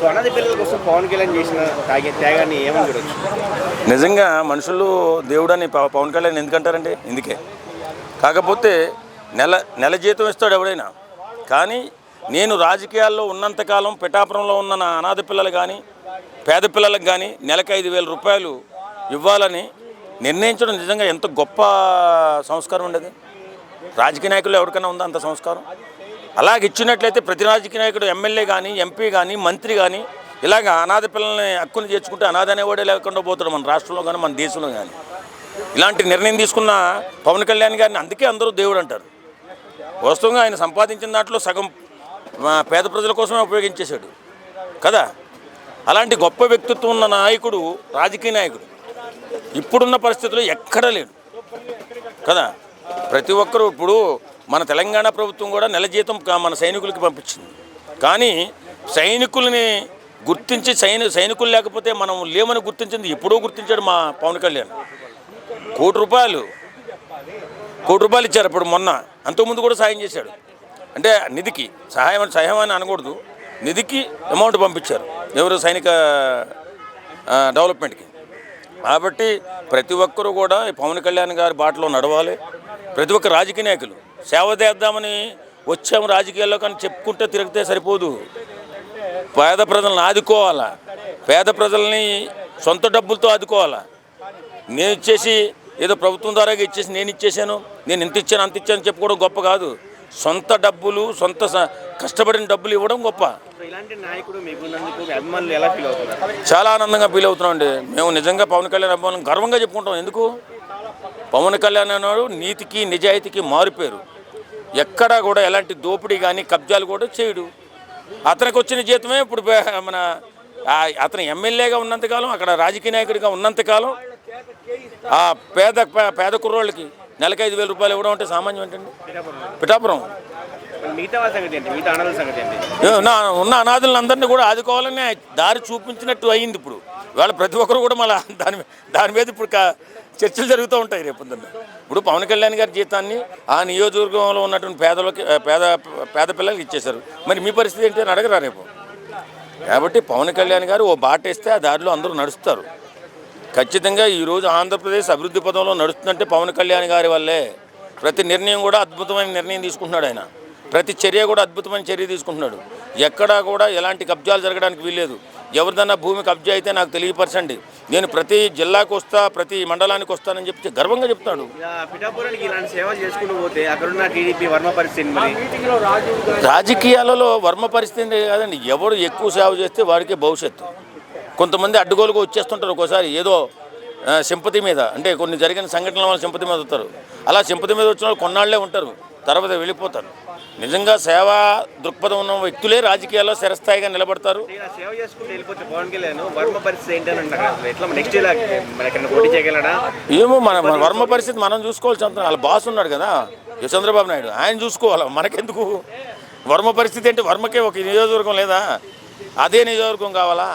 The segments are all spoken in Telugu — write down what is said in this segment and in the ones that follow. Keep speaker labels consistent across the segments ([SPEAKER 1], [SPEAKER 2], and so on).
[SPEAKER 1] సో అనాథ పిల్లల కోసం పవన్ కళ్యాణ్ చేసిన తాగే త్యాగాన్ని ఏమని చూడొచ్చు?
[SPEAKER 2] నిజంగా మనుషులు దేవుడని ప- పవన్ కళ్యాణ్ ఎందుకంటారండి? ఇందుకే. కాకపోతే నెల నెల జీతం ఇస్తాడు ఎవడైనా. కానీ నేను రాజకీయాల్లో ఉన్నంతకాలం పిఠాపురంలో ఉన్న నా అనాథ పిల్లలు కానీ పేద పిల్లలకు కానీ నెలకు ఐదు వేల రూపాయలు ఇవ్వాలని నిర్ణయించడం నిజంగా ఎంత గొప్ప సంస్కారం ఉండేది రాజకీయ నాయకులు ఎవరికైనా ఉందా అంత సంస్కారం? అలాగ ఇచ్చినట్లయితే ప్రతి రాజకీయ నాయకుడు ఎమ్మెల్యే కానీ ఎంపీ కానీ మంత్రి కానీ ఇలాగ అనాథ పిల్లల్ని హక్కుని చేర్చుకుంటే అనాథ అనేవాడే లేకుండా పోతాడు మన రాష్ట్రంలో కానీ మన దేశంలో కానీ ఇలాంటి నిర్ణయం తీసుకున్న పవన్ కళ్యాణ్ గారిని అందుకే అందరూ దేవుడు అంటారు. వాస్తవంగా ఆయన సంపాదించిన దాంట్లో సగం పేద ప్రజల కోసమే ఉపయోగించేశాడు. కదా? అలాంటి గొప్ప వ్యక్తిత్వం ఉన్న నాయకుడు రాజకీయ నాయకుడు ఇప్పుడున్న పరిస్థితుల్లో ఎక్కడా లేడు. కదా? ప్రతి ఒక్కరూ ఇప్పుడు మన తెలంగాణ ప్రభుత్వం కూడా నెల జీతం మన సైనికులకి పంపించింది. కానీ సైనికుల్ని గుర్తించి సైని సైనికులు లేకపోతే మనం లేమని గుర్తించింది ఎప్పుడో గుర్తించాడు మా పవన్ కళ్యాణ్. కోటి రూపాయలు కోటి రూపాయలు ఇచ్చారు ఇప్పుడు మొన్న. అంతకుముందు కూడా సాయం చేశాడు. అంటే నిధికి సహాయం అని సహాయం అని అనకూడదు. నిధికి అమౌంట్ పంపించారు. ఎవరు సైనిక డెవలప్మెంట్కి. కాబట్టి ప్రతి ఒక్కరూ కూడా పవన్ కళ్యాణ్ గారి బాటలో నడవాలి. ప్రతి ఒక్క రాజకీయ నాయకులు సేవ చేద్దామని వచ్చాము రాజకీయాల్లో కానీ చెప్పుకుంటే తిరిగితే సరిపోదు. పేద ప్రజలను ఆదుకోవాలా? పేద ప్రజల్ని సొంత డబ్బులతో ఆదుకోవాలా? నేను ఇచ్చేసి ఏదో ప్రభుత్వం ద్వారా ఇచ్చేసి నేను ఇచ్చేసాను. నేను ఇంత ఇచ్చాను అంత ఇచ్చాను చెప్పుకోవడం గొప్ప కాదు. సొంత డబ్బులు సొంత కష్టపడిన డబ్బులు ఇవ్వడం గొప్ప. చాలా ఆనందంగా ఫీల్ అవుతున్నాం అండి మేము నిజంగా పవన్ కళ్యాణ్ అభిమానులు గర్వంగా చెప్పుకుంటాం. ఎందుకు? పవన్ కళ్యాణ్ అన్నాడు నీతికి నిజాయితీకి మారిపోయారు. ఎక్కడా కూడా ఎలాంటి దోపిడీ కానీ కబ్జాలు కూడా చేయడు. అతనికి వచ్చిన జీతమే ఇప్పుడు మన అతను ఎమ్మెల్యేగా ఉన్నంతకాలం అక్కడ రాజకీయ నాయకుడిగా ఉన్నంతకాలం ఆ పేద పేద కుర్రోళ్ళకి నెలకు ఐదు వేల రూపాయలు ఇవ్వడం అంటే సామాన్యం ఏంటండి? పిఠాపురం. ఉన్న అనాథులందరినీ కూడా ఆదుకోవాలని దారి చూపించినట్టు అయ్యింది ఇప్పుడు. వాళ్ళ ప్రతి ఒక్కరు కూడా మళ్ళీ దాని దాని మీద ఇప్పుడు చర్చలు జరుగుతూ ఉంటాయి రేపు పొద్దున్న. ఇప్పుడు పవన్ కళ్యాణ్ గారి జీతాన్ని ఆ నియోజకవర్గంలో ఉన్నటువంటి పేదలకి పేద పేద పిల్లలకి ఇచ్చేశారు. మరి మీ పరిస్థితి ఏంటి అని అడగరా రేపు? కాబట్టి పవన్ కళ్యాణ్ గారు ఓ బాట వేస్తే ఆ దారిలో అందరూ నడుస్తారు. ఖచ్చితంగా ఈరోజు ఆంధ్రప్రదేశ్ అభివృద్ధి పదంలో నడుస్తుందంటే పవన్ కళ్యాణ్ గారి వల్లే. ప్రతి నిర్ణయం కూడా అద్భుతమైన నిర్ణయం తీసుకుంటున్నాడు ఆయన. ప్రతి చర్య కూడా అద్భుతమైన చర్య తీసుకుంటున్నాడు. ఎక్కడా కూడా ఎలాంటి కబ్జాలు జరగడానికి వీల్లేదు. ఎవరిదన్నా భూమి కబ్జా అయితే నాకు తెలియపరచండి. నేను ప్రతి జిల్లాకు వస్తా ప్రతి మండలానికి వస్తానని చెప్పి గర్వంగా చెప్తాడు.
[SPEAKER 1] పిఠాపురానికి ఇలాంటి చేసుకుంటూ పోతే అక్కడున్న టీడీపీ వర్మ పరిస్థితి మరి?
[SPEAKER 2] రాజకీయాలలో వర్మ పరిస్థితి కాదండి. ఎవరు ఎక్కువ సేవ చేస్తే వాడికే భవిష్యత్తు. కొంతమంది అడ్డుగోలుగా వచ్చేస్తుంటారు ఒక్కోసారి. ఏదో సింపతి మీద అంటే కొన్ని జరిగిన సంఘటనల వల్ల సింపతి మీద వస్తారు. అలా సింపతి మీద వచ్చిన వాళ్ళు కొన్నాళ్ళే ఉంటారు. తర్వాత వెళ్ళిపోతారు నిజంగా సేవా దృక్పథం ఉన్న వ్యక్తులే రాజకీయాల్లో స్థిరస్థాయిగా నిలబడతారు.
[SPEAKER 1] ఇలా సేవ చేసుకుంటూ వెళ్ళిపోతే పవన్ కళ్యాణ్ వర్మ పరిస్థితి ఏంటని అంటారు అసలు ఎట్లా నెక్స్ట్ ఇలా మరి ఎక్కడ పోటీ చేయగలడా?
[SPEAKER 2] ఏమో మన వర్మ పరిస్థితి మనం చూసుకోవాల్సి వాళ్ళ బాస్ ఉన్నాడు కదా చంద్రబాబు నాయుడు. ఆయన చూసుకోవాలి. మనకెందుకు? వర్మ పరిస్థితి అంటే వర్మకే ఒక నియోజకవర్గం లేదా? అదే నియోజకవర్గం కావాలా?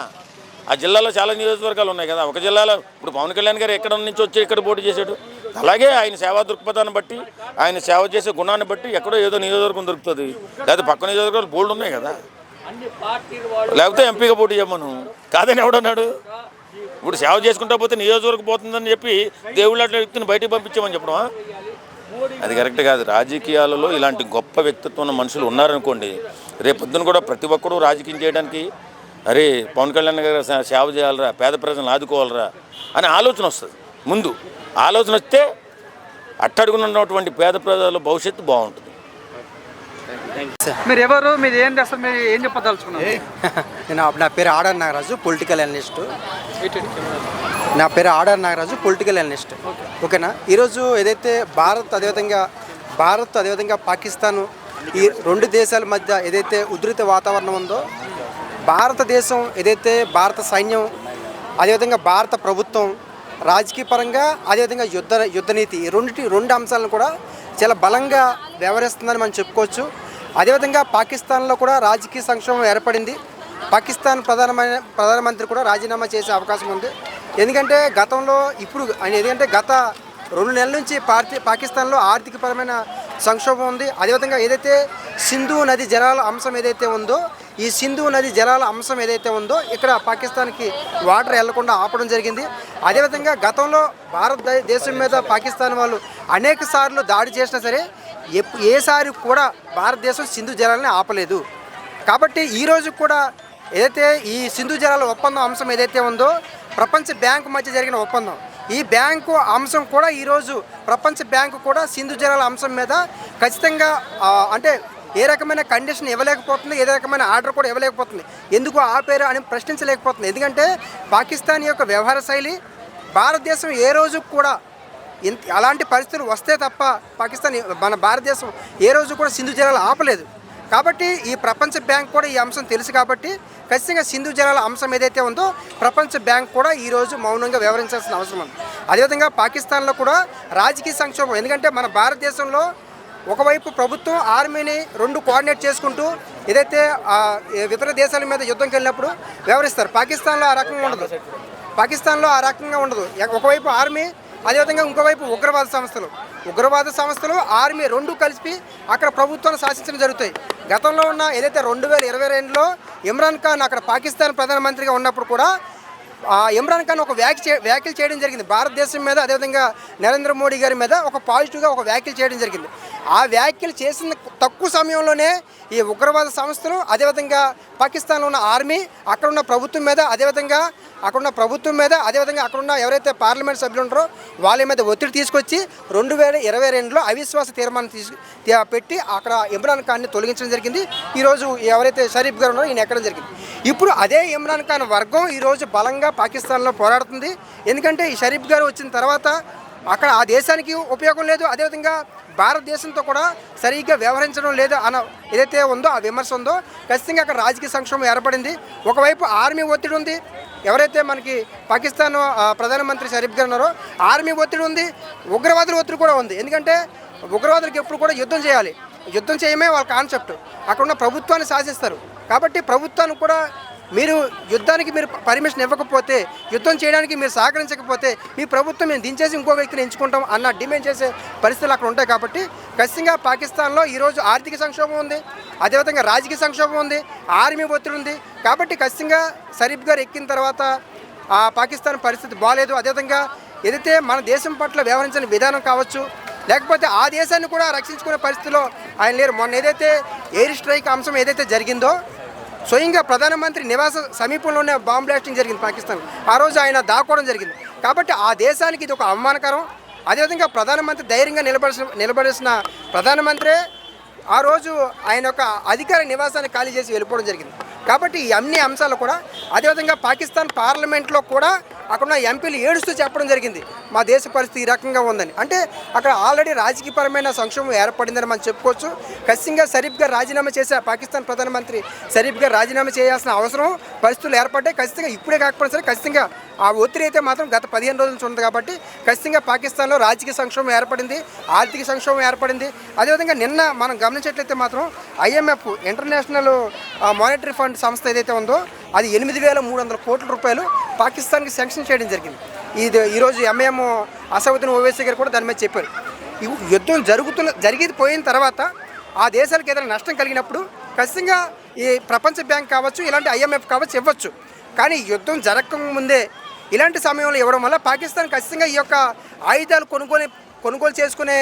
[SPEAKER 2] ఆ జిల్లాలో చాలా నియోజకవర్గాలు ఉన్నాయి కదా. ఒక జిల్లాలో ఇప్పుడు పవన్ కళ్యాణ్ గారు ఎక్కడ నుంచి వచ్చి ఇక్కడ పోటీ చేశాడు? అలాగే ఆయన సేవా దృక్పథాన్ని బట్టి ఆయన సేవ చేసే గుణాన్ని బట్టి ఎక్కడో ఏదో నియోజకవర్గం దొరుకుతుంది. లేకపోతే పక్క నియోజకవర్గాలు బోల్డ్ ఉన్నాయి కదా. లేకపోతే ఎంపీగా పోటీ చేయమను. కాదని ఎవడన్నాడు? ఇప్పుడు సేవ చేసుకుంటా పోతే నియోజకవర్గం పోతుందని చెప్పి దేవుళ్ళ అట్లా వ్యక్తిని బయటకు పంపించామని చెప్పడమా? అది కరెక్ట్ కాదు. రాజకీయాలలో ఇలాంటి గొప్ప వ్యక్తిత్వం ఉన్న మనుషులు ఉన్నారనుకోండి రేపు పొద్దున కూడా ప్రతి ఒక్కరూ రాజకీయం చేయడానికి అరే పవన్ కళ్యాణ్ గారు సేవ చేయాలరా పేద ప్రజలను ఆదుకోవాలరా అనే ఆలోచన వస్తుంది. ముందు ఆలోచన వస్తే అట్టడుగునున్నటువంటి పేద ప్రజల భవిష్యత్తు బాగుంటుంది.
[SPEAKER 3] మీరు ఎవరు? మీరు ఏంటి అసలు? మీరు ఏం చెప్పదలుచుకున్నారు?
[SPEAKER 4] నేను నా పేరు ఆడర్ నాగరాజు పొలిటికల్ అనలిస్ట్ నా పేరు ఆడర్ నాగరాజు పొలిటికల్ అనలిస్ట్ ఓకేనా? ఈరోజు ఏదైతే భారత్ అదేవిధంగా భారత్ అదేవిధంగా పాకిస్తాన్ ఈ రెండు దేశాల మధ్య ఏదైతే ఉధృత వాతావరణం ఉందో భారతదేశం ఏదైతే భారత సైన్యం అదేవిధంగా భారత ప్రభుత్వం రాజకీయ పరంగా అదేవిధంగా యుద్ధ యుద్ధనీతి రెండింటి రెండు అంశాలను కూడా చాలా బలంగా వ్యవహరిస్తుందని మనం చెప్పుకోవచ్చు. అదేవిధంగా పాకిస్తాన్లో కూడా రాజకీయ సంక్షోభం ఏర్పడింది. పాకిస్తాన్ ప్రధానమైన ప్రధానమంత్రి కూడా రాజీనామా చేసే అవకాశం ఉంది. ఎందుకంటే గతంలో ఇప్పుడు ఎందుకంటే గత రెండు నెలల నుంచి పార్టీ పాకిస్తాన్లో ఆర్థికపరమైన సంక్షోభం ఉంది. అదేవిధంగా ఏదైతే సింధు నది జలాల అంశం ఏదైతే ఉందో ఈ సింధు నది జలాల అంశం ఏదైతే ఉందో ఇక్కడ పాకిస్తాన్కి వాటర్ వెళ్ళకుండా ఆపడం జరిగింది. అదేవిధంగా గతంలో భారతదేశం మీద పాకిస్తాన్ వాళ్ళు అనేక సార్లు దాడి చేసినా సరే ఏసారి కూడా భారతదేశం సింధు జలాలని ఆపలేదు. కాబట్టి ఈ రోజు కూడా ఏదైతే ఈ సింధు జలాల ఒప్పందం అంశం ఏదైతే ఉందో ప్రపంచ బ్యాంకు మధ్య జరిగిన ఒప్పందం. ఈ బ్యాంకు అంశం కూడా ఈరోజు ప్రపంచ బ్యాంకు కూడా సింధు జలాల అంశం మీద ఖచ్చితంగా అంటే ఏ రకమైన కండిషన్ ఇవ్వలేకపోతుంది ఏ రకమైన ఆర్డర్ కూడా ఇవ్వలేకపోతుంది. ఎందుకు ఆపేరు అని ప్రశ్నించలేకపోతుంది. ఎందుకంటే పాకిస్తాన్ యొక్క వ్యవహార శైలి భారతదేశం ఏ రోజు కూడా ఇంత అలాంటి పరిస్థితులు వస్తే తప్ప పాకిస్తాన్ మన భారతదేశం ఏ రోజు కూడా సింధు జలాలు ఆపలేదు. కాబట్టి ఈ ప్రపంచ బ్యాంక్ కూడా ఈ అంశం తెలుసు కాబట్టి ఖచ్చితంగా సింధు జలాల అంశం ఏదైతే ఉందో ప్రపంచ బ్యాంక్ కూడా ఈ రోజు మౌనంగా వ్యవహరించాల్సిన అవసరం ఉంది. అదేవిధంగా పాకిస్తాన్లో కూడా రాజకీయ సంక్షోభం ఎందుకంటే మన భారతదేశంలో ఒకవైపు ప్రభుత్వం ఆర్మీని రెండు కోఆర్డినేట్ చేసుకుంటూ ఏదైతే ఇతర దేశాల మీద యుద్ధంకి వెళ్ళినప్పుడు వ్యవహరిస్తారు. పాకిస్తాన్లో ఆ రకంగా ఉండదు. పాకిస్తాన్లో ఆ రకంగా ఉండదు. ఒకవైపు ఆర్మీ అదేవిధంగా ఇంకోవైపు ఉగ్రవాద సంస్థలు. ఉగ్రవాద సంస్థలు ఆర్మీ రెండు కలిపి అక్కడ ప్రభుత్వాన్ని శాసించడం జరుగుతాయి. గతంలో ఉన్న ఏదైతే రెండు వేల ఇరవై రెండులో ఇమ్రాన్ ఖాన్ అక్కడ పాకిస్తాన్ ప్రధానమంత్రిగా ఉన్నప్పుడు కూడా ఆ ఇమ్రాన్ ఖాన్ ఒక వ్యాఖ్య వ్యాఖ్యలు చేయడం జరిగింది. భారతదేశం మీద అదేవిధంగా నరేంద్ర మోడీ గారి మీద ఒక పాజిటివ్గా ఒక వ్యాఖ్యలు చేయడం జరిగింది. ఆ వ్యాఖ్యలు చేసిన తక్కువ సమయంలోనే ఈ ఉగ్రవాద సంస్థలు అదేవిధంగా పాకిస్తాన్లో ఉన్న ఆర్మీ అక్కడ ఉన్న ప్రభుత్వం మీద అదేవిధంగా అక్కడ ఉన్న ప్రభుత్వం మీద అదేవిధంగా అక్కడ ఉన్న ఎవరైతే పార్లమెంట్ సభ్యులు ఉంటారో వాళ్ళ మీద ఒత్తిడి తీసుకొచ్చి రెండు వేల ఇరవై రెండులో అవిశ్వాస తీర్మానం తీసు పెట్టి అక్కడ ఇమ్రాన్ ఖాన్ని తొలగించడం జరిగింది. ఈరోజు ఎవరైతే షరీఫ్ గారు ఉన్నారో ఈయన ఎక్కడం జరిగింది. ఇప్పుడు అదే ఇమ్రాన్ ఖాన్ వర్గం ఈరోజు బలంగా పాకిస్తాన్లో పోరాడుతుంది. ఎందుకంటే ఈ షరీఫ్ గారు వచ్చిన తర్వాత అక్కడ ఆ దేశానికి ఉపయోగం లేదు. అదేవిధంగా భారతదేశంతో కూడా సరిగ్గా వ్యవహరించడం లేదు అన్న ఏదైతే ఉందో ఆ విమర్శ ఉందో ఖచ్చితంగా అక్కడ రాజకీయ సంక్షోభం ఏర్పడింది. ఒకవైపు ఆర్మీ ఒత్తిడి ఉంది. ఎవరైతే మనకి పాకిస్తాన్ ఆ, ప్రధానమంత్రి షరీఫ్ గారు ఉన్నారో ఆర్మీ ఒత్తిడి ఉంది. ఉగ్రవాదుల ఒత్తిడి కూడా ఉంది. ఎందుకంటే ఉగ్రవాదులకు ఎప్పుడు కూడా యుద్ధం చేయాలి. యుద్ధం చేయమే వాళ్ళ కాన్సెప్ట్. అక్కడ ఉన్న ప్రభుత్వాన్ని శాసిస్తారు. కాబట్టి ప్రభుత్వానికి కూడా మీరు యుద్ధానికి మీరు పర్మిషన్ ఇవ్వకపోతే యుద్ధం చేయడానికి మీరు సహకరించకపోతే మీ ప్రభుత్వం మేము దించేసి ఇంకో వ్యక్తిని ఎంచుకుంటాం అన్న డిమాండ్ చేసే పరిస్థితులు అక్కడ ఉంటాయి కాబట్టి ఖచ్చితంగా పాకిస్తాన్లో ఈరోజు ఆర్థిక సంక్షోభం ఉంది అదేవిధంగా రాజకీయ సంక్షోభం ఉంది ఆర్మీ ఒత్తిడి ఉంది. కాబట్టి ఖచ్చితంగా సరీఫ్ గారు ఎక్కిన తర్వాత ఆ పాకిస్తాన్ పరిస్థితి బాగాలేదు అదేవిధంగా ఏదైతే మన దేశం పట్ల వ్యవహరించిన విధానం కావచ్చు లేకపోతే ఆ దేశాన్ని కూడా రక్షించుకునే పరిస్థితిలో ఆయన లేరు. మొన్న ఏదైతే ఎయిర్ స్ట్రైక్ అంశం ఏదైతే జరిగిందో స్వయంగా ప్రధానమంత్రి నివాస సమీపంలోనే బాంబ్ బ్లాస్టింగ్ జరిగింది పాకిస్తాన్. ఆ రోజు ఆయన దాక్కోవడం జరిగింది. కాబట్టి ఆ దేశానికి ఇది ఒక అవమానకరం. అదేవిధంగా ప్రధానమంత్రి ధైర్యంగా నిలబడాల్సిన నిలబడాల్సిన ప్రధానమంత్రి ఆ రోజు ఆయన యొక్క అధికార నివాసాన్ని ఖాళీ చేసి వెళ్ళిపోవడం జరిగింది. కాబట్టి ఈ అన్ని అంశాలు కూడా అదేవిధంగా పాకిస్తాన్ పార్లమెంట్లో కూడా అక్కడ ఉన్న ఎంపీలు ఏడుస్తూ చెప్పడం జరిగింది. మా దేశ పరిస్థితి ఈ రకంగా ఉందని. అంటే అక్కడ ఆల్రెడీ రాజకీయపరమైన సంక్షోభం ఏర్పడిందని మనం చెప్పుకోవచ్చు. ఖచ్చితంగా సరీఫ్గా రాజీనామా చేసే పాకిస్తాన్ ప్రధానమంత్రి సరీఫ్గా రాజీనామా చేయాల్సిన అవసరం పరిస్థితులు ఏర్పడ్డాయి. ఖచ్చితంగా ఇప్పుడే కాకపోయినా సరే ఖచ్చితంగా ఆ ఒత్తిడి అయితే మాత్రం గత పదిహేను రోజుల నుంచి ఉంది కాబట్టి ఖచ్చితంగా పాకిస్తాన్లో రాజకీయ సంక్షోభం ఏర్పడింది ఆర్థిక సంక్షోభం ఏర్పడింది. అదేవిధంగా నిన్న మనం గమనించట్లయితే మాత్రం ఐఎంఎఫ్ ఇంటర్నేషనల్ మానిటరీ ఫండ్ సంస్థ ఏదైతే ఉందో అది ఎనిమిది వేల మూడు వందల కోట్ల రూపాయలు పాకిస్తాన్కి శాంక్షన్ చేయడం జరిగింది. ఇది ఈరోజు ఎంఏఎం అసౌద్దీన్ ఓవైసీ గారు కూడా దాని మీద చెప్పారు. యుద్ధం జరుగుతున్న జరిగి పోయిన తర్వాత ఆ దేశాలకు ఏదైనా నష్టం కలిగినప్పుడు ఖచ్చితంగా ఈ ప్రపంచ బ్యాంక్ కావచ్చు ఇలాంటి ఐఎంఎఫ్ కావచ్చు ఇవ్వచ్చు. కానీ యుద్ధం జరగక ముందే ఇలాంటి సమయంలో ఇవ్వడం వల్ల పాకిస్తాన్ ఖచ్చితంగా ఈ యొక్క ఆయుధాలు కొనుగోలు కొనుగోలు చేసుకునే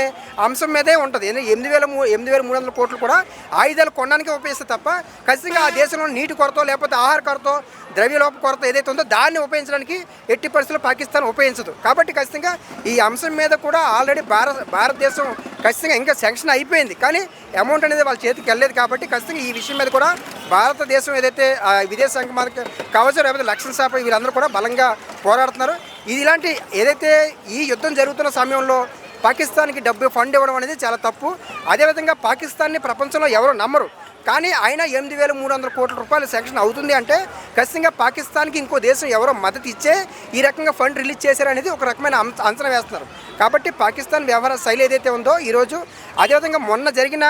[SPEAKER 4] అంశం మీదే ఉంటుంది. ఎనిమిది వేల ఎనిమిది వేల మూడు వందల కోట్లు కూడా ఆయుధాలు కొనడానికి ఉపయోగిస్తే తప్ప ఖచ్చితంగా ఆ దేశంలో నీటి కొరత లేకపోతే ఆహార కొరత ద్రవ్యలోప కొరత ఏదైతే ఉందో దాన్ని ఉపయోగించడానికి ఎట్టి పరిస్థితుల్లో పాకిస్తాన్ ఉపయోగించదు. కాబట్టి ఖచ్చితంగా ఈ అంశం మీద కూడా ఆల్రెడీ భారత భారతదేశం ఖచ్చితంగా ఇంకా శాంక్షన్ అయిపోయింది. కానీ అమౌంట్ అనేది వాళ్ళ చేతికి వెళ్ళలేదు కాబట్టి ఖచ్చితంగా ఈ విషయం మీద కూడా భారతదేశం ఏదైతే విదేశాంగ మంత్రి కవచం లేకపోతే లక్ష్మణ్ సాప వీళ్ళందరూ కూడా బలంగా పోరాడుతున్నారు. ఇది ఇలాంటి ఏదైతే ఈ యుద్ధం జరుగుతున్న సమయంలో పాకిస్తాన్కి డబ్బు ఫండ్ ఇవ్వడం అనేది చాలా తప్పు. అదేవిధంగా పాకిస్తాన్ని ప్రపంచంలో ఎవరు నమ్మరు. కానీ ఆయన ఎనిమిది వేల మూడు వందల కోట్ల రూపాయలు శాంక్షన్ అవుతుంది అంటే ఖచ్చితంగా పాకిస్తాన్కి ఇంకో దేశం ఎవరో మద్దతు ఇచ్చే ఈ రకంగా ఫండ్ రిలీజ్ చేశారనేది ఒక రకమైన అంచనా వేస్తున్నారు. కాబట్టి పాకిస్తాన్ వ్యవహార శైలి ఏదైతే ఉందో ఈరోజు అదేవిధంగా మొన్న జరిగిన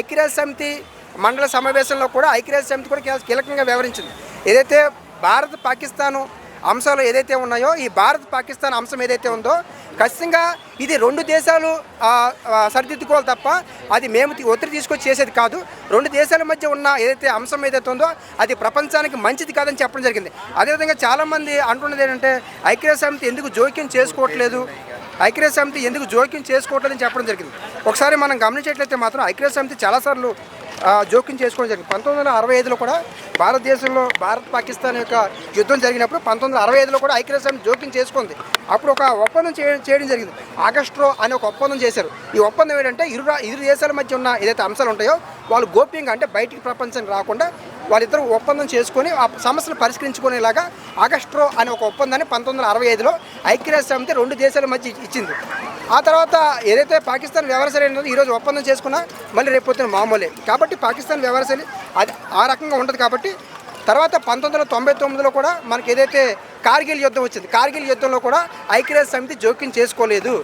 [SPEAKER 4] ఐక్యరాజ్య సమితి మండల సమావేశంలో కూడా ఐక్యరాజ్య సమితి కూడా కీలకంగా వ్యవహరించింది. ఏదైతే భారత్ పాకిస్తాను అంశాలు ఏదైతే ఉన్నాయో ఈ భారత్ పాకిస్తాన్ అంశం ఏదైతే ఉందో ఖచ్చితంగా ఇది రెండు దేశాలు సరిదిద్దుకోవాలి తప్ప అది మేము ఒత్తిడి తీసుకొచ్చి చేసేది కాదు. రెండు దేశాల మధ్య ఉన్న ఏదైతే అంశం ఏదైతే ఉందో అది ప్రపంచానికి మంచిది కాదని చెప్పడం జరిగింది. అదేవిధంగా చాలామంది అంటున్నది ఏంటంటే ఐక్యరాజ్య సమితి ఎందుకు జోక్యం చేసుకోవట్లేదు? ఐక్యరాజ్య సమితి ఎందుకు జోక్యం చేసుకోవట్లేదని చెప్పడం జరిగింది. ఒకసారి మనం గమనించేట్లయితే మాత్రం ఐక్యరాజ్య సమితి చాలాసార్లు జోక్యం చేసుకోవడం జరిగింది. పంతొమ్మిది వందల అరవై ఐదులో కూడా భారతదేశంలో భారత్ పాకిస్తాన్ యొక్క యుద్ధం జరిగినప్పుడు పంతొమ్మిది వందల అరవై ఐదులో కూడా ఐక్యరాజ్యం జోక్యం చేసుకుంది. అప్పుడు ఒక ఒప్పందం చేయడం జరిగింది. ఆగస్ట్రో అనే ఒక ఒప్పందం చేశారు. ఈ ఒప్పందం ఏంటంటే ఇరు ఇరు దేశాల మధ్య ఉన్న ఏదైతే అంశాలు ఉంటాయో వాళ్ళు గోప్యంగా అంటే బయటికి ప్రపంచానికి రాకుండా వాళ్ళిద్దరూ ఒప్పందం చేసుకొని ఆ సమస్యలు పరిష్కరించుకునేలాగా ఆగస్ట్రో అనే ఒక ఒప్పందాన్ని పంతొమ్మిది వందల అరవై ఐదులో ఐక్యరాజ్య సమితి రెండు దేశాల మధ్య ఇచ్చింది. ఆ తర్వాత ఏదైతే పాకిస్తాన్ వ్యవహారశైలి ఉన్నదో ఈరోజు ఒప్పందం చేసుకున్నా మళ్ళీ రేపు మామూలే. కాబట్టి పాకిస్తాన్ వ్యవహారశైలి అది ఆ రకంగా ఉంటుంది కాబట్టి తర్వాత పంతొమ్మిది వందల తొంభై తొమ్మిదిలో కూడా మనకి ఏదైతే కార్గిల్ యుద్ధం వచ్చింది కార్గిల్ యుద్ధంలో కూడా ఐక్యరాజ్య సమితి జోక్యం చేసుకోలేదు.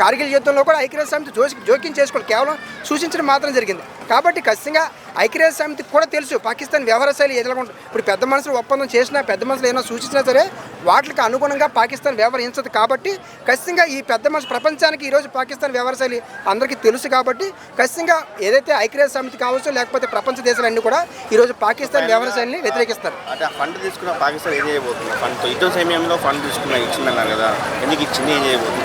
[SPEAKER 4] కార్గిల్ యుద్ధంలో కూడా ఐక్యరాజ్య సమితి జోక్యం చేసుకోలేదు. కేవలం సూచించడం మాత్రం జరిగింది. కాబట్టి ఖచ్చితంగా ఐక్యరాజ్య సమితికి కూడా తెలుసు పాకిస్తాన్ వ్యవహార శైలి ఎదుర్కొంటుంది ఇప్పుడు పెద్ద మనుషులు ఒప్పందం చేసినా పెద్ద మనుషులు ఏమైనా సూచించినా సరే వాటికి అనుగుణంగా పాకిస్తాన్ వ్యవహరించదు కాబట్టి ఖచ్చితంగా ఈ పెద్ద మనుషులు ప్రపంచానికి ఈరోజు పాకిస్తాన్ వ్యవహార శైలి అందరికీ తెలుసు కాబట్టి ఖచ్చితంగా ఏదైతే ఐక్యరాజ్య సమితి కావచ్చు లేకపోతే ప్రపంచ దేశాలన్నీ కూడా ఈరోజు పాకిస్తాన్ వ్యవహార శైలిని వ్యతిరేకిస్తారు.
[SPEAKER 1] అంటే ఫండ్ తీసుకున్న పాకిస్తాన్ ఏం చేయబోతుంది? ఫండ్ యుద్ధం సమయంలో ఫండ్ తీసుకున్న ఇచ్చిందన్నారు కదా ఎందుకు ఇచ్చింది ఏం చేయబోతుంది?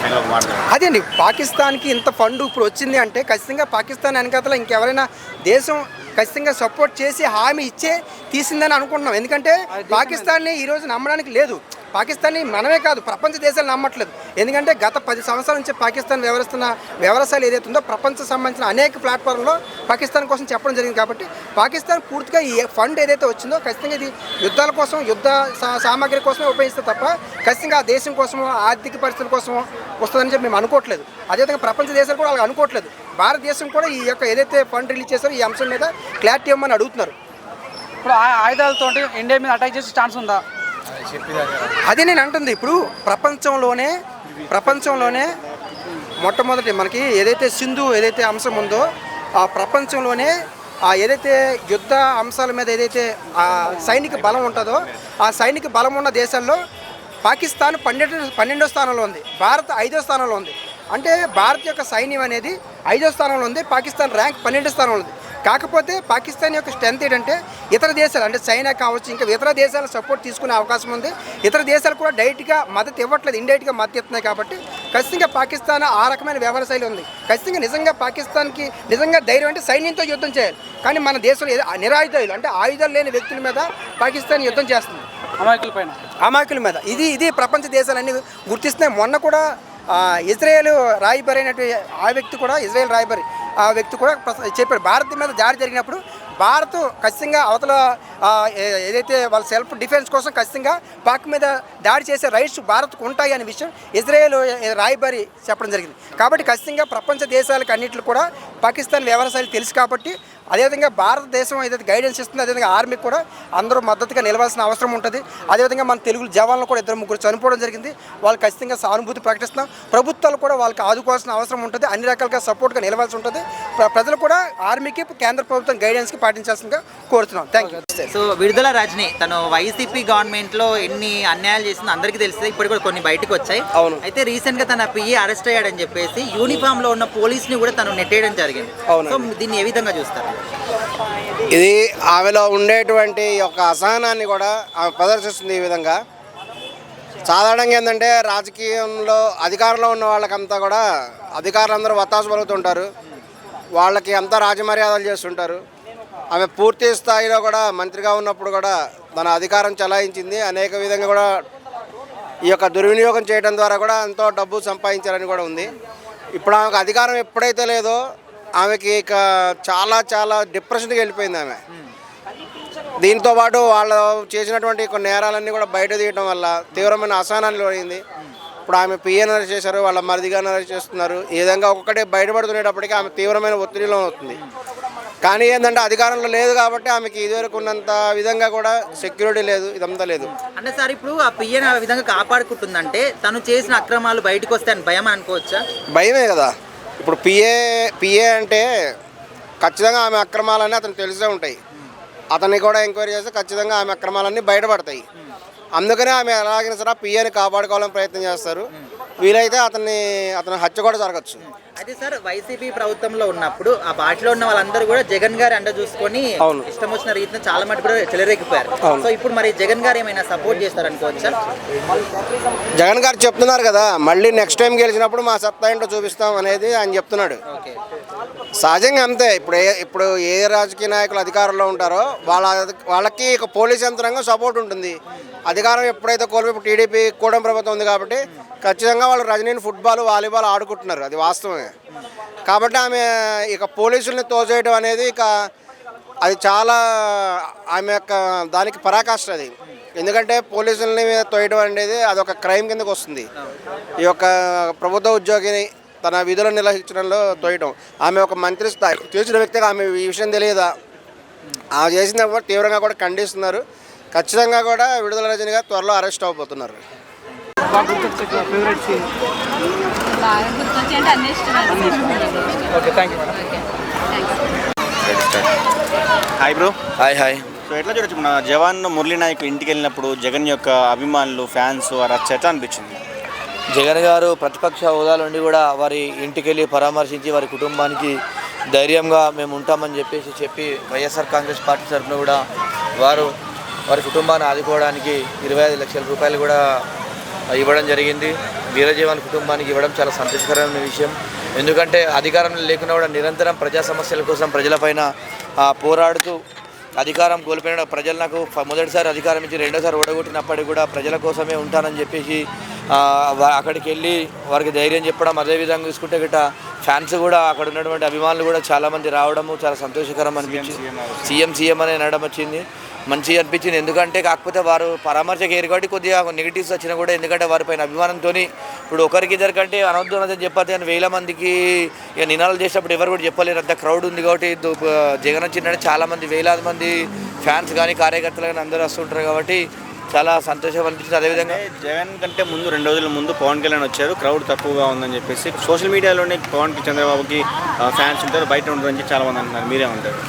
[SPEAKER 4] అదే అండి పాకిస్తాన్కి ఇంత ఫండ్ ఇప్పుడు వచ్చింది అంటే ఖచ్చితంగా పాకిస్తాన్ వెనకాతల ఇంకెవరైనా దేశం ఖచ్చితంగా సపోర్ట్ చేసి హామీ ఇచ్చే తీసిందని అనుకుంటున్నాం. ఎందుకంటే పాకిస్తాన్ని ఈరోజు నమ్మడానికి లేదు. పాకిస్తాన్ని మనమే కాదు ప్రపంచ దేశాలు నమ్మట్లేదు. ఎందుకంటే గత పది సంవత్సరాల నుంచి పాకిస్తాన్ వ్యవహరిస్తున్న వ్యవసాయాలు ఏదైతే ఉందో ప్రపంచ సంబంధించిన అనేక ప్లాట్ఫామ్లో పాకిస్తాన్ కోసం చెప్పడం జరిగింది కాబట్టి పాకిస్తాన్ పూర్తిగా ఈ ఫండ్ ఏదైతే వచ్చిందో ఖచ్చితంగా ఇది యుద్ధాల కోసం యుద్ధ సామాగ్రి కోసమే ఉపయోగిస్తే తప్ప ఖచ్చితంగా ఆ దేశం కోసమో ఆర్థిక పరిస్థితుల కోసమో వస్తుందని చెప్పి మేము అనుకోవట్లేదు. అదేవిధంగా ప్రపంచ దేశాలు కూడా వాళ్ళు అనుకోవట్లేదు. భారతదేశం కూడా ఈ యొక్క ఏదైతే ఫండ్ రిలీజ్ చేశారో ఈ అంశం మీద క్లారిటీ ఇవ్వమని అడుగుతున్నారు.
[SPEAKER 3] ఇప్పుడు ఆ ఆయుధాలతో ఇండియా మీద అటాక్ చేసే ఛాన్స్ ఉందా?
[SPEAKER 4] అదే నేను అంటుంది. ఇప్పుడు ప్రపంచంలోనే ప్రపంచంలోనే మొట్టమొదటి మనకి ఏదైతే సింధు ఏదైతే అంశం ఉందో ఆ ప్రపంచంలోనే ఆ ఏదైతే యుద్ధ అంశాల మీద ఏదైతే ఆ సైనిక బలం ఉంటుందో ఆ సైనిక బలం ఉన్న దేశాల్లో పాకిస్తాన్ పన్నెండు పన్నెండో స్థానంలో ఉంది. భారత్ ఐదో స్థానంలో ఉంది. అంటే భారత్ యొక్క సైన్యం అనేది ఐదో స్థానంలో ఉంది. పాకిస్తాన్ ర్యాంక్ పన్నెండో స్థానంలో ఉంది. కాకపోతే పాకిస్తాన్ యొక్క స్ట్రెంత్ ఏంటంటే ఇతర దేశాలు అంటే చైనా కావచ్చు ఇంకా ఇతర దేశాల సపోర్ట్ తీసుకునే అవకాశం ఉంది. ఇతర దేశాలు కూడా డైరెక్ట్గా మద్దతు ఇవ్వట్లేదు ఇండైరెక్ట్గా మద్దతు ఇస్తున్నాయి కాబట్టి ఖచ్చితంగా పాకిస్తాన్ ఆ రకమైన వ్యవహార శైలి ఉంది. ఖచ్చితంగా నిజంగా పాకిస్తాన్కి నిజంగా ధైర్యం అంటే సైన్యంతో యుద్ధం చేయాలి. కానీ మన దేశంలో నిరాయుధాయులు అంటే ఆయుధాలు లేని వ్యక్తుల మీద పాకిస్తాన్ యుద్ధం చేస్తుంది.
[SPEAKER 3] అమాయకుల పైన.
[SPEAKER 4] అమాయకుల మీద. ఇది ఇది ప్రపంచ దేశాలన్నీ గుర్తిస్తున్నాయి. మొన్న కూడా ఇజ్రాయేల్ రాయబరి అయినటువంటి ఆ వ్యక్తి కూడా ఇజ్రాయేల్ రాయబరి. ఆ వ్యక్తి కూడా చెప్పాడు. భారత్ మీద జారీ జరిగినప్పుడు భారత్ ఖచ్చితంగా అవతల ఏదైతే వాళ్ళ సెల్ఫ్ డిఫెన్స్ కోసం ఖచ్చితంగా పాక్ మీద దాడి చేసే రైట్స్ భారత్కు ఉంటాయి అనే విషయం ఇజ్రాయెల్ రాయబారి చెప్పడం జరిగింది. కాబట్టి ఖచ్చితంగా ప్రపంచ దేశాలకు అన్నింటిలో కూడా పాకిస్తాన్ వ్యవహారాలు తెలుసు కాబట్టి అదేవిధంగా భారతదేశం ఏదైతే గైడెన్స్ ఇస్తుందో అదేవిధంగా ఆర్మీకి కూడా అందరూ మద్దతుగా నిలవాల్సిన అవసరం ఉంటుంది. అదేవిధంగా మన తెలుగు జవాన్లు కూడా ఇద్దరు ముగ్గురు చనిపోవడం జరిగింది. వాళ్ళు ఖచ్చితంగా సానుభూతి ప్రకటిస్తున్నాం. ప్రభుత్వాలు కూడా వాళ్ళకి ఆదుకోవాల్సిన అవసరం ఉంటుంది. అన్ని రకాలుగా సపోర్ట్గా నిలవాల్సి ఉంటుంది. ప్రజలు కూడా ఆర్మీకి కేంద్ర ప్రభుత్వం గైడెన్స్కి పాటించాల్సిందిగా కోరుతున్నాం. థ్యాంక్ యూ
[SPEAKER 5] సో విడుదల రజని తను వైసీపీ గవర్నమెంట్లో ఎన్ని అన్యాయాలు చేసిందో అందరికీ తెలిసిందే ఇప్పుడు కూడా కొన్ని బయటకు వచ్చాయి.
[SPEAKER 4] అవును.
[SPEAKER 5] అయితే రీసెంట్గా తన పిఏ అరెస్ట్ అయ్యాడని చెప్పేసి యూనిఫామ్లో ఉన్న పోలీస్ని కూడా తను నెట్టేయడం జరిగింది. సో దీన్ని ఏ విధంగా చూస్తారు?
[SPEAKER 6] ఇది ఆమెలో ఉండేటువంటి యొక్క అసహనాన్ని కూడా ఆమె ప్రదర్శిస్తుంది ఈ విధంగా. సాధారణంగా ఏంటంటే రాజకీయంలో అధికారంలో ఉన్న వాళ్ళకంతా కూడా అధికారులందరూ వత్తాసు పలుకుతుంటారు. వాళ్ళకి అంతా రాజమర్యాదలు చేస్తుంటారు. ఆమె పూర్తి స్థాయిలో కూడా మంత్రిగా ఉన్నప్పుడు కూడా తన అధికారం చలాయించింది. అనేక విధంగా కూడా ఈ యొక్క దుర్వినియోగం చేయడం ద్వారా కూడా ఎంతో డబ్బు సంపాదించాలని కూడా ఉంది. ఇప్పుడు ఆమెకు అధికారం ఎప్పుడైతే లేదో ఆమెకి ఇక చాలా చాలా డిప్రెషన్కి వెళ్ళిపోయింది ఆమె. దీంతో పాటు వాళ్ళు చేసినటువంటి కొన్ని నేరాలన్నీ కూడా బయట తీయడం వల్ల తీవ్రమైన అసహనాన్ని అయింది ఇప్పుడు ఆమె పిఎన్ అరెస్ట్ చేశారు వాళ్ళ మరిదిగా అరెస్ట్ చేస్తున్నారు. ఈ విధంగా ఒక్కటే బయటపడుతునేటప్పటికీ ఆమె తీవ్రమైన ఒత్తిడిలో అవుతుంది కానీ ఏంటంటే అధికారంలో లేదు కాబట్టి ఆమెకి ఇదివరకు ఉన్నంత విధంగా కూడా సెక్యూరిటీ లేదు ఇదంతా లేదు.
[SPEAKER 5] అంటే సార్ ఇప్పుడు ఆ పిఏని ఆ విధంగా కాపాడుకుంటుందంటే తను చేసిన అక్రమాలు బయటకు వస్తాయని భయం అనుకోవచ్చా?
[SPEAKER 6] భయమే కదా. ఇప్పుడు పిఏ పిఏ అంటే ఖచ్చితంగా ఆమె అక్రమాలన్నీ అతను తెలిసే ఉంటాయి. అతన్ని కూడా ఎంక్వైరీ చేస్తే ఖచ్చితంగా ఆమె అక్రమాలన్నీ బయటపడతాయి. అందుకనే ఆమె ఎలాగైనా సరే పిఏని కాపాడుకోవాలని ప్రయత్నం చేస్తారు. వీలైతే అతన్ని అతని హత్య కూడా జరగచ్చు.
[SPEAKER 5] అయితే సార్ వైసీపీ ప్రభుత్వంలో ఉన్నప్పుడు ఆ పార్టీలో ఉన్న వాళ్ళందరూ కూడా జగన్ గారి అండ చూసుకొని
[SPEAKER 6] అవును.
[SPEAKER 5] ఇష్టం వచ్చిన రీతిలో చాలా మటు కూడా చెలరేగిపోయారు. సో ఇప్పుడు మరి జగన్ గారు ఏమైనా సపోర్ట్ చేస్తారనుకోవచ్చా?
[SPEAKER 6] జగన్ గారు చెప్తున్నారు కదా మళ్ళీ నెక్స్ట్ టైం గెలిచినప్పుడు మా సత్తా ఏంటో చూపిస్తాం అనేది ఆయన చెప్తున్నాడు.
[SPEAKER 5] ఓకే.
[SPEAKER 6] సహజంగా అంతే. ఇప్పుడు ఏ ఇప్పుడు ఏ రాజకీయ నాయకులు అధికారంలో ఉంటారో వాళ్ళ వాళ్ళకి ఇక పోలీస్ యంత్రాంగం సపోర్ట్ ఉంటుంది. అధికారం ఎప్పుడైతే కోల్పోయి ఇప్పుడు టీడీపీ కూడం ప్రభుత్వం ఉంది కాబట్టి ఖచ్చితంగా వాళ్ళు రజనీని ఫుట్బాల్ వాలీబాల్ ఆడుకుంటున్నారు. అది వాస్తవమే. కాబట్టి ఆమె ఇక పోలీసుల్ని తోసేయడం అనేది ఇక అది చాలా ఆమె యొక్క దానికి పరాకాష్ట అది. ఎందుకంటే పోలీసుల్ని తోయడం అనేది అదొక క్రైమ్ కిందకు వస్తుంది. ఈ యొక్క ప్రభుత్వ ఉద్యోగిని తన విధులను నిర్వహించడంలో తోయటం. ఆమె ఒక మంత్రి స్థాయి చేసిన వ్యక్తిగా ఆమె ఈ విషయం తెలియదా? ఆమె చేసిన తీవ్రంగా కూడా ఖండిస్తున్నారు. ఖచ్చితంగా కూడా విడుదల రజని గారు త్వరలో arrest అవబోతున్నారు.
[SPEAKER 3] Madam
[SPEAKER 1] hi bro
[SPEAKER 2] hi hi
[SPEAKER 1] so ఎట్లా చూడొచ్చు? మన జవాన్ మురళీ నాయక్ ఇంటికి వెళ్ళినప్పుడు జగన్ యొక్క అభిమానులు ఫ్యాన్స్ ఆ రచ్చ ఎట్లా అనిపించింది.
[SPEAKER 7] జగన్ గారు ప్రతిపక్ష హోదాలో నుండి కూడా వారి ఇంటికి వెళ్ళి పరామర్శించి వారి కుటుంబానికి ధైర్యంగా మేము ఉంటామని చెప్పేసి చెప్పి వైఎస్ఆర్ కాంగ్రెస్ పార్టీ తరఫున కూడా వారు వారి కుటుంబాన్ని ఆదుకోవడానికి ఇరవై ఐదు లక్షల రూపాయలు కూడా ఇవ్వడం జరిగింది. వీరజీవన్ కుటుంబానికి ఇవ్వడం చాలా సంతోషకరమైన విషయం. ఎందుకంటే అధికారంలో లేకుండా కూడా నిరంతరం ప్రజా సమస్యల కోసం ప్రజలపైన ఆ, పోరాడుతూ అధికారం కోల్పోయిన ప్రజలు నాకు మొదటిసారి అధికారం ఇచ్చి రెండోసారి ఓడగొట్టినప్పటికీ కూడా ప్రజల కోసమే ఉంటానని చెప్పేసి అక్కడికి వెళ్ళి వారికి ధైర్యం చెప్పడం అదేవిధంగా చూసుకుంటే గిట్ట ఫ్యాన్స్ కూడా అక్కడ ఉన్నటువంటి అభిమానులు కూడా చాలామంది రావడము చాలా సంతోషకరం అనిపించింది సీఎం సీఎం అని అనడం వచ్చింది. మంచిగా అనిపించింది. ఎందుకంటే కాకపోతే వారు పరామర్శకు ఏరు కాబట్టి కొద్దిగా నెగిటివ్స్ వచ్చినా కూడా ఎందుకంటే వారిపైన అభిమానంతో ఇప్పుడు ఒకరికి ఇద్దరు కంటే అనవద్దు అనొద్దని చెప్పతే అని వేల మందికి ఇక నినాలు చేసేటప్పుడు ఎవరు కూడా చెప్పలేరు. అంత క్రౌడ్ ఉంది కాబట్టి జగన్ వచ్చిందంటే చాలా మంది వేలాది మంది ఫ్యాన్స్ కానీ కార్యకర్తలు కానీ అందరూ వస్తుంటారు కాబట్టి చాలా సంతోషం అనిపించింది. అదేవిధంగా
[SPEAKER 1] జగన్ కంటే ముందు రెండు రోజుల ముందు పవన్ కళ్యాణ్ వచ్చారు. క్రౌడ్ తక్కువగా ఉందని చెప్పేసి సోషల్ మీడియాలోనే పవన్ చంద్రబాబుకి ఫ్యాన్స్ ఉంటారు బయట ఉంటారని చెప్పి చాలా మంది అంటున్నారు. మీరే ఉంటారు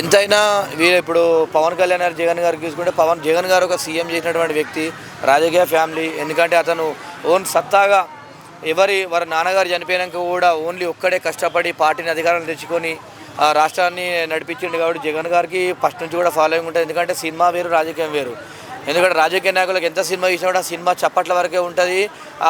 [SPEAKER 7] ఎంతైనా వీరు ఇప్పుడు పవన్ కళ్యాణ్ గారు జగన్ గారు చూసుకుంటే పవన్ జగన్ గారు ఒక సీఎం చేసినటువంటి వ్యక్తి రాజకీయ ఫ్యామిలీ. ఎందుకంటే అతను ఓన్ సత్తాగా ఎవరి వారి నాన్నగారు చనిపోయినాక కూడా ఓన్లీ ఒక్కడే కష్టపడి పార్టీని అధికారం తెచ్చుకొని ఆ రాష్ట్రాన్ని నడిపించిండు కాబట్టి జగన్ గారికి ఫస్ట్ నుంచి కూడా ఫాలోయింగ్ ఉంటుంది. ఎందుకంటే సినిమా వేరు రాజకీయం వేరు. ఎందుకంటే రాజకీయ నాయకులకు ఎంత సినిమా ఇచ్చినా కూడా సినిమా చప్పట్ల వరకే ఉంటుంది.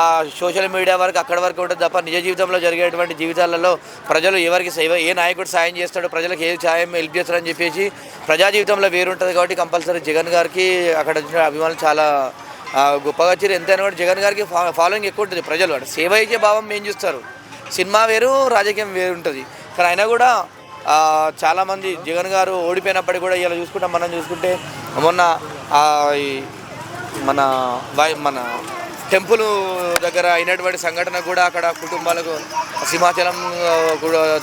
[SPEAKER 7] ఆ సోషల్ మీడియా వరకు అక్కడ వరకు ఉంటుంది తప్ప నిజ జీవితంలో జరిగేటువంటి జీవితాలలో ప్రజలు ఎవరికి సేవ ఏ నాయకుడు సాయం చేస్తాడో ప్రజలకు ఏ సాయం హెల్ప్ చేస్తాడని చెప్పేసి ప్రజా జీవితంలో వేరుంటుంది కాబట్టి కంపల్సరీ జగన్ గారికి అక్కడ అభిమానులు చాలా గొప్పగా వచ్చారు. ఎంతైనా కూడా జగన్ గారికి ఫా ఫాలోయింగ్ ఎక్కువ ఉంటుంది ప్రజలు. అంటే సేవ ఇచ్చే భావం ఏం చూస్తారు? సినిమా వేరు రాజకీయం వేరు ఉంటుంది కానీ అయినా కూడా చాలామంది జగన్ గారు ఓడిపోయినప్పటికీ కూడా ఇలా చూసుకుంటాం మనం చూసుకుంటే మొన్న ఈ మన వై- మన టెంపుల్ దగ్గర అయినటువంటి సంఘటన కూడా అక్కడ కుటుంబాలకు సింహాచలం కూడా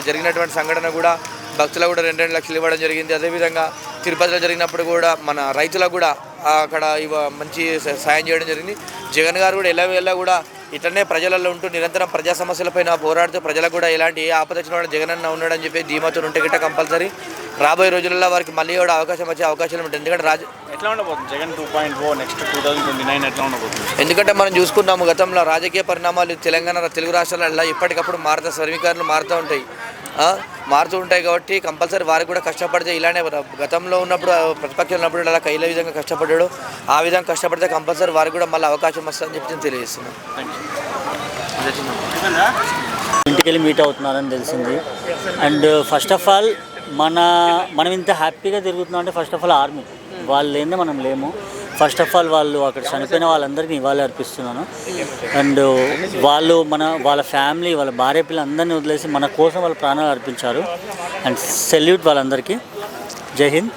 [SPEAKER 7] జరిగినటువంటి సంఘటన కూడా భక్తులకు కూడా రెండు రెండు లక్షలు ఇవ్వడం జరిగింది. అదేవిధంగా తిరుపతిలో జరిగినప్పుడు కూడా మన రైతులకు కూడా అక్కడ ఇవ్వ మంచి స- సాయం చేయడం జరిగింది. జగన్ గారు కూడా ఎలా వెళ్ళా కూడా ఇట్లనే ప్రజలలో ఉంటూ నిరంతరం ప్రజా సమస్యలపైన పోరాడుతూ ప్రజలకు కూడా ఎలాంటి ఏ ఆపద వచ్చినా కూడా జగన్ అన్న ఉన్నాడని చెప్పి ధీమాతో ఉంటే గిట్ట కంపల్సరీ. రాబోయే రోజులలో వారికి మళ్ళీ కూడా అవకాశం వచ్చే అవకాశాలు ఉంటుంది ఎందుకంటే రాజ
[SPEAKER 1] ఎట్లా ఉండబోతుంది? Jagan two point four next two thousand twenty nine ఎట్లా ఉండబోతుంది?
[SPEAKER 7] ఎందుకంటే మనం చూసుకున్నాము గతంలో రాజకీయ పరిణామాలు తెలంగాణ తెలుగు రాష్ట్రాలలో ఎప్పటికప్పుడు మారుతా సమీకరణలు మారుతూ ఉంటాయి. మారుతూ ఉంటాయి కాబట్టి కంపల్సరీ వారికి కూడా కష్టపడితే ఇలానే గతంలో ఉన్నప్పుడు ప్రతిపక్షం ప్రతిపక్షంలో ఉన్నప్పుడు అలా కైల విధంగా కష్టపడ్డాడు. ఆ విధంగా కష్టపడితే కంపల్సరీ వారికి కూడా మళ్ళీ అవకాశం వస్తుందని చెప్పి నేను తెలియజేస్తున్నాను.
[SPEAKER 8] ఇంటికెళ్ళి మీట్ అవుతున్నారని తెలిసింది. అండ్ ఫస్ట్ ఆఫ్ ఆల్ మన మనం ఇంత హ్యాపీగా తిరుగుతున్నాం అంటే ఫస్ట్ ఆఫ్ ఆల్ ఆర్మీ వాళ్ళు లేదే మనం లేము. ఫస్ట్ ఆఫ్ ఆల్ వాళ్ళు అక్కడ చనిపోయిన వాళ్ళందరికీ నివాళి అర్పిస్తున్నాను. అండ్ వాళ్ళు మన వాళ్ళ ఫ్యామిలీ వాళ్ళ భార్య పిల్లలందరినీ వదిలేసి మన కోసం వాళ్ళ ప్రాణాలు అర్పించారు. అండ్ సెల్యూట్ వాళ్ళందరికీ. జై హింద్.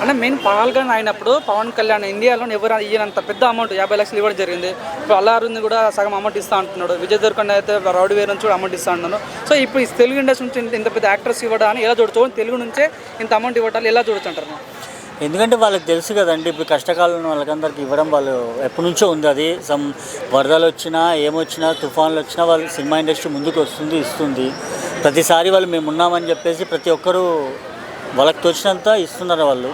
[SPEAKER 3] అంటే మెయిన్ పాల్గొని అయినప్పుడు పవన్ కళ్యాణ్ ఇండియాలో ఎవరు ఇయ్యనంత పెద్ద అమౌంట్ యాభై లక్షలు ఇవ్వడం జరిగింది. ఇప్పుడు అల్లారుంది కూడా సగం అమౌంట్ ఇస్తా అంటున్నాడు. విజయ్ దేవరకొండ అయితే రౌడీ వేరు నుంచి కూడా అమౌంట్ ఇస్తా అంటున్నాను సో ఇప్పుడు ఈ తెలుగు ఇండస్ట్రీ నుంచి ఇంత- పెద్ద యాక్టర్స్ ఇవ్వడానికి ఎలా చూడొచ్చు? తెలుగు నుంచే ఇంత అమౌంట్ ఇవ్వడానికి ఎలా చూడొచ్చు అంటారు?
[SPEAKER 8] ఎందుకంటే వాళ్ళకి తెలుసు కదండి ఇప్పుడు కష్టకాలంలో వాళ్ళకందరికి ఇవ్వడం వాళ్ళు ఎప్పటి నుంచో ఉంది అది. సమ్ వరదలు వచ్చినా ఏమొచ్చినా తుఫాన్లు వచ్చినా వాళ్ళు సినిమా ఇండస్ట్రీ ముందుకు వస్తుంది ఇస్తుంది. ప్రతిసారి వాళ్ళు మేము ఉన్నామని చెప్పేసి ప్రతి ఒక్కరూ వాళ్ళకి తోచినంత ఇస్తున్నారు వాళ్ళు.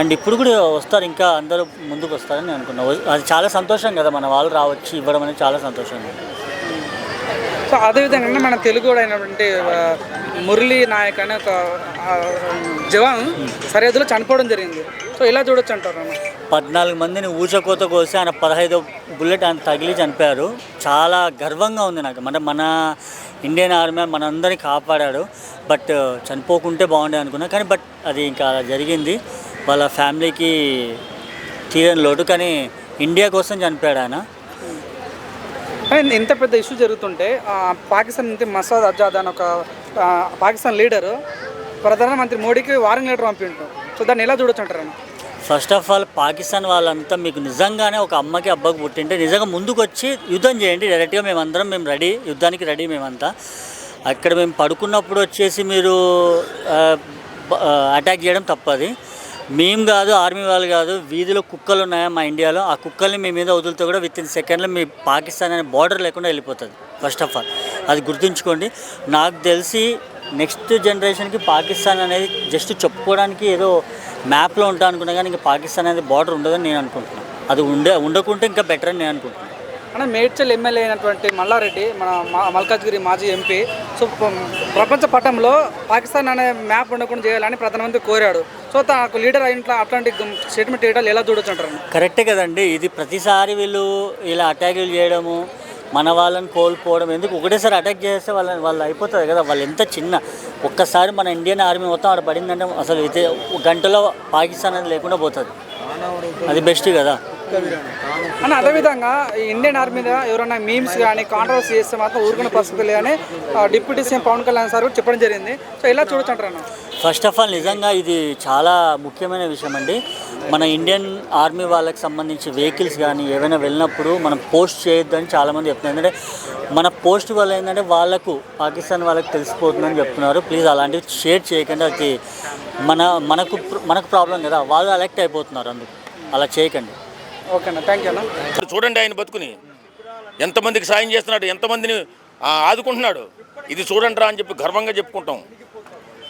[SPEAKER 8] అండ్ ఇప్పుడు కూడా వస్తారు ఇంకా అందరూ ముందుకు వస్తారని నేను అనుకున్నాను అది చాలా సంతోషం కదా మన వాళ్ళు రావచ్చు ఇవ్వడం అనేది చాలా సంతోషంగా
[SPEAKER 3] సో అదేవిధంగా మన తెలుగు కూడా అయినటువంటి మురళీ నాయక్ అనే ఒక జవాన్ సరిహద్దులో చనిపోవడం జరిగింది. సో ఇలా చూడొచ్చు అంటారు
[SPEAKER 8] పద్నాలుగు మందిని ఊచకోత కోసి ఆయన పదహైదు బుల్లెట్ ఆయన తగిలి చనిపోయారు. చాలా గర్వంగా ఉంది నాకు. అంటే మన ఇండియన్ ఆర్మీ మనందరినీ కాపాడాడు. బట్ చనిపోకుంటే బాగుండే అనుకున్నా. కానీ బట్ అది ఇంకా అలా జరిగింది. వాళ్ళ ఫ్యామిలీకి తీరని లోటు. కానీ ఇండియా కోసం చనిపోయాడు ఆయన.
[SPEAKER 3] ఇంత పెద్ద ఇష్యూ జరుగుతుంటే పాకిస్తాన్ నుంచి మసాద్ అజాద్ అని ఒక పాకిస్తాన్ లీడరు ప్రధానమంత్రి మోడీకి వారింగ్ లెటర్ పంపిండు. సో దాన్ని ఎలా చూడొచ్చు అంటారు
[SPEAKER 8] ఫస్ట్ ఆఫ్ ఆల్ పాకిస్తాన్ వాళ్ళంతా మీకు నిజంగానే ఒక అమ్మకి అబ్బాకి పుట్టింటే నిజంగా ముందుకు వచ్చి యుద్ధం చేయండి. డైరెక్ట్గా మేమందరం మేము రెడీ యుద్ధానికి రెడీ మేమంతా. అక్కడ మేము పడుకున్నప్పుడు వచ్చేసి మీరు అటాక్ చేయడం తప్పది. మేము కాదు ఆర్మీ వాళ్ళు కాదు వీధిలో కుక్కలు ఉన్నాయా మా ఇండియాలో? ఆ కుక్కల్ని మీ మీద వదులుతో కూడా విత్ ఇన్ సెకండ్లో మీ పాకిస్తాన్ అనే బార్డర్ లేకుండా వెళ్ళిపోతుంది ఫస్ట్ ఆఫ్ ఆల్ అది గుర్తుంచుకోండి. నాకు తెలిసి నెక్స్ట్ జనరేషన్కి పాకిస్తాన్ అనేది జస్ట్ చెప్పుకోవడానికి ఏదో మ్యాప్లో ఉంటా అనుకున్నా కానీ ఇంకా పాకిస్తాన్ అనేది బార్డర్ ఉండదని నేను అనుకుంటున్నాను అది ఉండే ఉండకుంటే ఇంకా బెటర్ అని నేను అనుకుంటున్నాను
[SPEAKER 3] అంటే మేడ్చల్ ఎమ్మెల్యే అయినటువంటి మల్లారెడ్డి మన మా- మల్కాజ్గిరి మాజీ ఎంపీ సో ప్రపంచ పటంలో పాకిస్తాన్ అనే మ్యాప్ ఉండకుండా చేయాలని ప్రధానమంత్రి కోరాడు. సో తనకు లీడర్ అయిన అట్లాంటి స్టేట్మెంట్ చేయడాలు ఎలా చూడొచ్చు అంటారు?
[SPEAKER 8] కరెక్టే కదండి. ఇది ప్రతిసారి వీళ్ళు ఇలా అటాకులు చేయడము మన వాళ్ళని కోల్పోవడం ఎందుకు ఒకటేసారి అటాక్ చేస్తే వాళ్ళని వాళ్ళు అయిపోతుంది కదా. వాళ్ళు ఎంత చిన్న ఒక్కసారి మన ఇండియన్ ఆర్మీ మొత్తం ఆడ పడిందంటే అసలు అయితే ఒక గంటలో పాకిస్తాన్ అనేది లేకుండా పోతుంది. అది బెస్ట్ కదా.
[SPEAKER 3] అన్న అదేవిధంగా ఇండియన్ ఆర్మీ మీద ఎవరైనా మీమ్స్ కానీ కాంట్రవర్సీ చేస్తే మాత్రం ఊరుకునే పరిస్థితి లేదని ఆ, deputy CM Pawan Kalyan sir కూడా చెప్పడం జరిగింది. సో ఇలా చూడొచ్చు అంటారు
[SPEAKER 8] ఫస్ట్ ఆఫ్ ఆల్ నిజంగా ఇది చాలా ముఖ్యమైన విషయం అండి. మన ఇండియన్ ఆర్మీ వాళ్ళకి సంబంధించి వెహికల్స్ కానీ ఏవైనా వెళ్ళినప్పుడు మనం పోస్ట్ చేయొద్దని చాలామంది చెప్తున్నారు. ఎందుకంటే మన పోస్ట్ వల్ల ఏంటంటే వాళ్ళకు పాకిస్తాన్ వాళ్ళకి తెలిసిపోతుందని చెప్తున్నారు. ప్లీజ్ అలాంటివి షేర్ చేయకండి. అది మన మనకు మనకు ప్రాబ్లం కదా. వాళ్ళు అలెక్ట్ అయిపోతున్నారు అందుకు. అలా చేయకండి.
[SPEAKER 3] థ్యాంక్ యూ అన్న.
[SPEAKER 2] చూడండి ఆయన బతుకుని. ఎంతమందికి సాయం చేస్తున్నాడు ఎంతమందిని ఆదుకుంటున్నాడు. ఇది చూడండి రా అని చెప్పి గర్వంగా చెప్పుకుంటాం.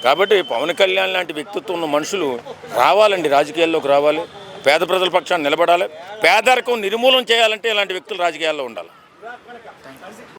[SPEAKER 2] కాబట్టి పవన్ కళ్యాణ్ లాంటి వ్యక్తిత్వం ఉన్న మనుషులు రావాలండి రాజకీయాల్లోకి రావాలి. పేద ప్రజల పక్షాన్ని నిలబడాలి. పేదరికం నిర్మూలన చేయాలంటే ఇలాంటి వ్యక్తులు రాజకీయాల్లో ఉండాలి.